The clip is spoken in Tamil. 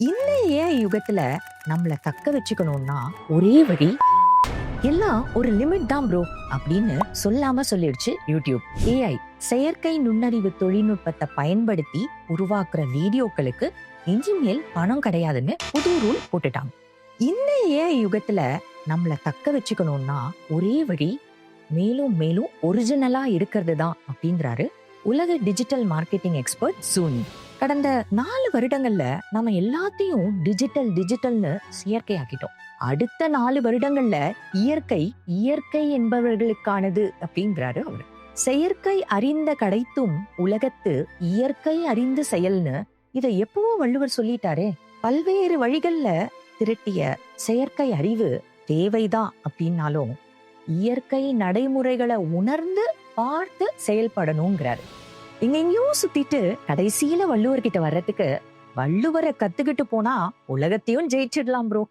இந்த யுகத்துல நம்மள தக்க வச்சுக்கணும்னா ஒரே வழி எல்லாம் ஒரு லிமிட் தான் ப்ரோ அப்படின்னு சொல்லாம சொல்லிடுச்சு யூடியூப். ஏஐ செயற்கை நுண்ணறிவு தொழில்நுட்பத்தை பயன்படுத்தி உருவாக்குற வீடியோக்களுக்கு இன்ஜினியல் பணம் கிடையாதுன்னு புது ரூல் போட்டுட்டாங்க. இந்த ஏஐ யுகத்துல நம்மள தக்க வச்சுக்கணும்னா ஒரே வழி மேலும் மேலும் ஒரிஜினலா இருக்கிறது தான் அப்படின்றாரு உலக டிஜிட்டல் மார்க்கெட்டிங் எக்ஸ்பர்ட் சூனி. கடந்த நாலு வருடங்கள்ல நம்ம எல்லாத்தையும் டிஜிட்டல் டிஜிட்டல்னு செயற்கையாக்கிட்டோம். அடுத்த நாலு வருடங்கள்ல இயற்கை இயற்கை என்பவர்களுக்கானது அப்படிங்கிறாரு அவர். செயற்கை அறிந்த கடைத்தும் உலகத்து இயற்கை அறிந்து செயல்னு இதை எப்பவோ வள்ளுவர் சொல்லிட்டாரே. பல்வேறு வழிகள்ல திரட்டிய செயற்கை அறிவு தேவைதான் அப்படின்னாலும் இயற்கை நடைமுறைகளை உணர்ந்து பார்த்து செயல்படணுங்கிறாரு. இங்க சுத்திட்டு கடைசியில வள்ளுவர்கிட்ட வர்றதுக்கு வள்ளுவரை கத்துக்கிட்டு போனா உலகத்தையும் ஜெயிச்சிடலாம் ப்ரோ